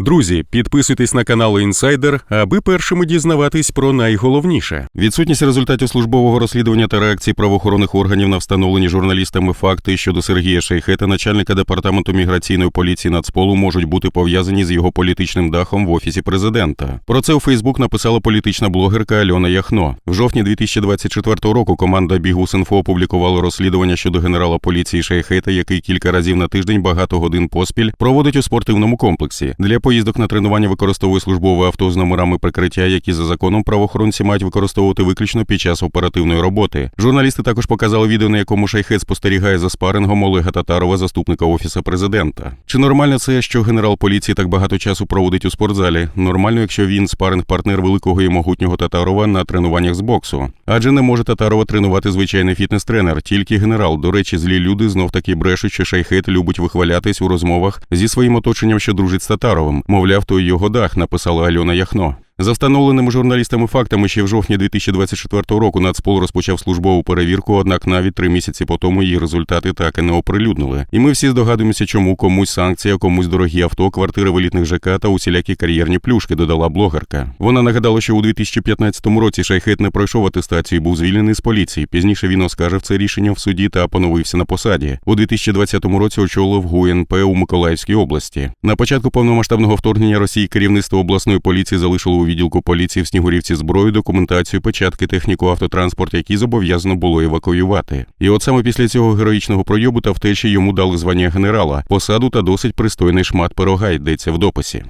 Друзі, підписуйтесь на канал Інсайдер, аби першими дізнаватись про найголовніше. Відсутність результатів службового розслідування та реакції правоохоронних органів на встановлені журналістами факти щодо Сергія Шейхета, начальника департаменту міграційної поліції Нацполу, можуть бути пов'язані з його політичним дахом в офісі президента. Про це у Фейсбук написала політична блогерка Альона Яхно. В жовтні 2024 року команда Бігус.Інфо опублікувала розслідування щодо генерала поліції Шейхета, який кілька разів на тиждень багато годин поспіль проводить у спортивному комплексі. Для поїздок на тренування використовує службове авто з номерами прикриття, які за законом правоохоронці мають використовувати виключно під час оперативної роботи. Журналісти також показали відео, на якому Шейхет спостерігає за спарингом Олега Татарова, заступника офіса президента. Чи нормально це, що генерал поліції так багато часу проводить у спортзалі? Нормально, якщо він спаринг-партнер великого і могутнього Татарова на тренуваннях з боксу. Адже не може Татарова тренувати звичайний фітнес-тренер, тільки генерал. До речі, злі люди знов таки брешуть, що Шейхет любить вихвалятись у розмовах зі своїм оточенням, що дружить з Татаровим. Мовляв, то його дах, написала Альона Яхно. За встановленими журналістами фактами, ще в жовтні 2024 року Нацпол розпочав службову перевірку, однак навіть три місяці по тому її результати так і не оприлюднили. І ми всі здогадуємося, чому комусь санкція, комусь дорогі авто, квартири в елітних ЖК та усілякі кар'єрні плюшки, додала блогерка. Вона нагадала, що у 2015 році Шайхет не пройшов атестацію, і був звільнений з поліції. Пізніше він оскаржив це рішення в суді та поновився на посаді. У 2020 році очолив ГУНП у Миколаївській області. На початку повномасштабного вторгнення Росії керівництво обласної поліції залишило у відділку поліції в Снігурівці зброю, документацію, печатки, техніку, автотранспорт, які зобов'язано було евакуювати. І от саме після цього героїчного пройобу та втечі йому дали звання генерала, посаду та досить пристойний шмат пирога йдеться в дописі.